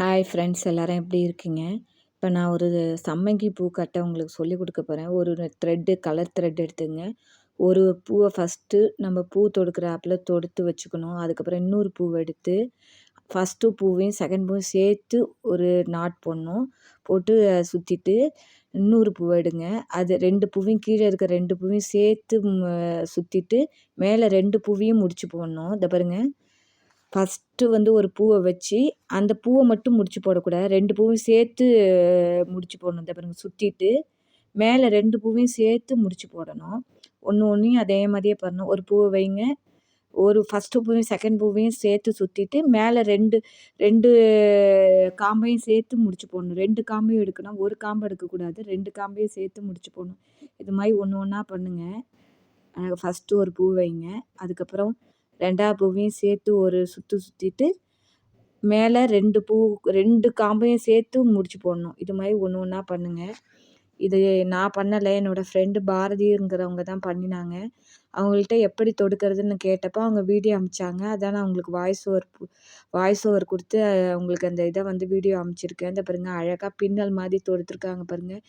Hi friends எல்லோரும் எப்படி இருக்கீங்க? இப்போ நான் ஒரு சம்மங்கி பூ கட்டை உங்களுக்கு சொல்லிக் கொடுக்க போகிறேன் ஒரு த்ரெட்டு கலர் த்ரெட் எடுத்துங்க. ஒரு பூவை ஃபஸ்ட்டு நம்ம பூ தொடுக்கிற ஆப்பில் தொடுத்து வச்சுக்கணும். அதுக்கப்புறம் இன்னொரு பூவை எடுத்து ஃபஸ்ட்டு பூவையும் செகண்ட் பூவையும் சேர்த்து ஒரு நாட் போடணும். போட்டு சுற்றிட்டு இன்னொரு பூவை எடுங்க. அது ரெண்டு பூவையும் கீழே இருக்க ரெண்டு பூவையும் சேர்த்து சுற்றிட்டு மேலே ரெண்டு பூவையும் முடிச்சு போடணும். இதை பாருங்கள் ஃபஸ்ட்டு வந்து ஒரு பூவை வச்சு அந்த பூவை மட்டும் முடிச்சு போடக்கூடாது. ரெண்டு பூவையும் சேர்த்து முடிச்சு போடணும். இந்த பாருங்க சுற்றிட்டு மேலே ரெண்டு பூவையும் சேர்த்து முடிச்சு போடணும். ஒன்று ஒன்றையும் அதே மாதிரியே பண்ணணும். ஒரு பூவை வைங்க. ஒரு ஃபஸ்ட்டு பூவையும் செகண்ட் பூவையும் சேர்த்து சுற்றிட்டு மேலே ரெண்டு ரெண்டு காம்பையும் சேர்த்து முடிச்சு போடணும். ரெண்டு காம்பையும் எடுக்கணும். ஒரு காம்பு எடுக்கக்கூடாது. ரெண்டு காம்பையும் சேர்த்து முடிச்சு போடணும். இது மாதிரி ஒன்று ஒன்றா பண்ணுங்கள் ஃபஸ்ட்டு ஒரு பூ வைங்க. அதுக்கப்புறம் ரெண்டாவது பூவையும் சேர்த்து ஒரு சுற்று சுற்றிட்டு மேலே ரெண்டு பூ ரெண்டு காம்பையும் சேர்த்து முடிச்சு போடணும். இது மாதிரி ஒன்று ஒன்றா பண்ணுங்கள் இது நான் பண்ணலை. என்னோடய ஃப்ரெண்டு பாரதிங்கிறவங்க தான் பண்ணினாங்க. அவங்கள்ட்ட எப்படி தொடுக்கிறதுன்னு கேட்டப்போ அவங்க வீடியோ அமிச்சாங்க. அதான் நான் உங்களுக்கு வாய்ஸ் ஓவர் வாய்ஸ் ஓவர் கொடுத்து அவங்களுக்கு அந்த இதை வந்து வீடியோ அமிச்சிருக்கேன். இந்த பாருங்கள் அழகாக பின்னல் மாதிரி தொடுத்துருக்காங்க பாருங்கள்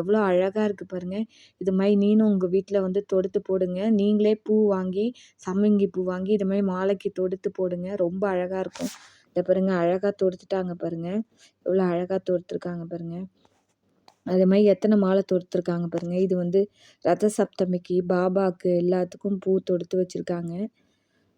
எவ்வளோ அழகாக இருக்குது பாருங்கள் இது மாதிரி நீனும் உங்கள் வீட்டில் வந்து தொடுத்து போடுங்க. நீங்களே பூ வாங்கி சம்மங்கி பூ வாங்கி இது மாதிரி மாலைக்கு தொடுத்து போடுங்க. ரொம்ப அழகாக இருக்கும். இதை பாருங்கள் அழகாக தொடுத்துட்டாங்க பாருங்கள் எவ்வளோ அழகாக தொடுத்துருக்காங்க பாருங்கள் அது மாதிரி எத்தனை மாலை தொடுத்துருக்காங்க பாருங்கள் இது வந்து ரத சப்தமிக்கு பாபாவுக்கு எல்லாத்துக்கும் பூ தொடுத்து வச்சுருக்காங்க.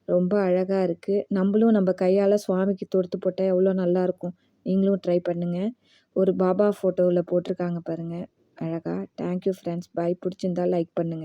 ரொம்ப அழகாக இருக்குது நம்மளும் நம்ம கையால் சுவாமிக்கு தொடுத்து போட்டால் எவ்வளோ நல்லாயிருக்கும் நீங்களும் ட்ரை பண்ணுங்கள் ஒரு பாபா ஃபோட்டோவில் போட்டிருக்காங்க பாருங்கள் அழகாக தேங்க்யூ ஃப்ரெண்ட்ஸ் பாய் பிடிச்சிருந்தா லைக் பண்ணுங்கள்